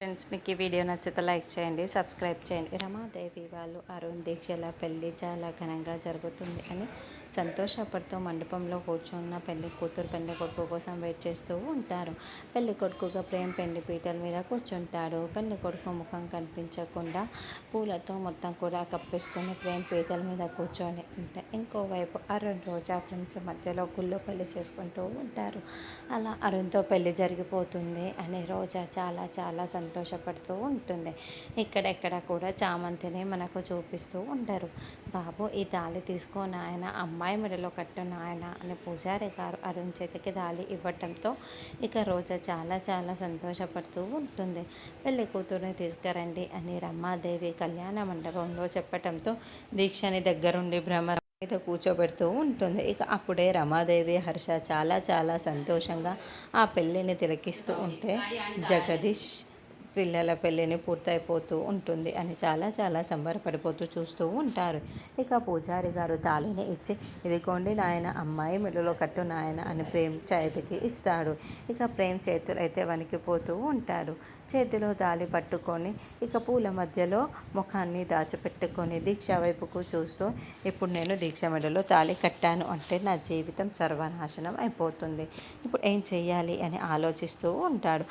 Friends మీకు ఈ video నచ్చితే లైక్ చేయండి సబ్స్క్రైబ్ చేయండి. రమాదేవి వాళ్ళు అరుణ్ దీక్షల పెళ్ళి చాలా ఘనంగా జరుగుతుంది అని సంతోషపడుతూ మండపంలో కూర్చున్న పెళ్ళి కూతురు పెళ్ళి కొడుకు కోసం వెయిట్ చేస్తూ ఉంటారు. పెళ్ళి కొడుకుగా ప్రేమ్ పెళ్ళి పీటల మీద కూర్చుంటాడు. పెళ్ళి కొడుకు ముఖం కనిపించకుండా పూలతో మొత్తం కూడా కప్పేసుకొని ప్రేమ్ పీటల మీద కూర్చొని ఉంటాయి ఇంకోవైపు అరుణ్ రోజా ఫ్రెండ్స్ మధ్యలో గుళ్ళు పెళ్ళి చేసుకుంటూ ఉంటారు. అలా అరుణ్తో పెళ్ళి జరిగిపోతుంది అని రోజా చాలా చాలా సంతోషపడుతూ ఉంటుంది. ఇక్కడెక్కడ కూడా చామంతిని మనకు చూపిస్తూ ఉంటారు బాబు ఈ తాళి తీసుకో నాయన అమ్మాయి మెడలో కట్టు నాయన అని పూజారి గారు అరుణ్ చేతికి తాళి ఇవ్వటంతో ఇక రోజా చాలా చాలా సంతోషపడుతూ ఉంటుంది. పెళ్ళి కూతురుని తీసుకురండి అని రమాదేవి కళ్యాణ మండపంలో చెప్పటంతో దీక్షని దగ్గరుండి భ్రమ మీద కూర్చోబెడుతూ ఉంటుంది. ఇక అప్పుడే రమాదేవి హర్ష చాలా చాలా సంతోషంగా ఆ పెళ్ళిని తిలకిస్తూ ఉంటే జగదీష్ పిల్లల పెళ్ళిని పూర్తయిపోతూ ఉంటుంది అని చాలా చాలా సంబరపడిపోతూ చూస్తూ ఉంటారు. ఇక పూజారి గారు తాళిని ఇచ్చి ఇదిగోండి నాయన అమ్మాయి మెడలో కట్టు నాయన అని ప్రేమ్ చేతికి ఇస్తాడు. ఇక ప్రేమ్ చేతులు అయితే వణికిపోతూ ఉంటారు. చేతిలో తాళి పట్టుకొని ఇక పూల మధ్యలో ముఖాన్ని దాచిపెట్టుకొని దీక్ష వైపుకు చూస్తూ ఇప్పుడు నేను దీక్ష మెడలో తాళి కట్టాను అంటే నా జీవితం సర్వనాశనం అయిపోతుంది. ఇప్పుడు ఏం చేయాలి అని ఆలోచిస్తూ ఉంటాడు.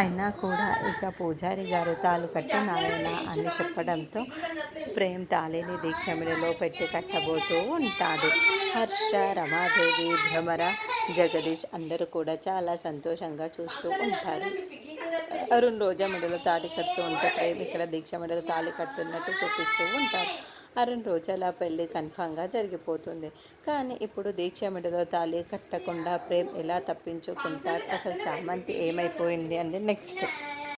అయినా కూడా ఇక పూజారి గారు తాలు కట్టు నాయన అని చెప్పడంతో ప్రేమ్ తాళిని దీక్షమిడిలో పెట్టి కట్టబోతూ ఉంటాడు. హర్ష రమాదేవి భ్రమర జగదీష్ అందరూ కూడా చాలా సంతోషంగా చూస్తూ ఉంటారు. అరుణ్ రోజా మెడలో తాళి కడుతూ ఉంటే ప్రేమ్ ఇక్కడ దీక్ష మెడలో తాళి కడుతున్నట్టు చూపిస్తూ ఉంటారు. అరెండు రోజుల పెళ్ళి కన్ఫామ్గా జరిగిపోతుంది. కానీ ఇప్పుడు దీక్ష మెడలో తాళి కట్టకుండా ప్రేమ్ ఎలా తప్పించుకుంటారు అసలు చామంతి ఏమైపోయింది? అని నెక్స్ట్.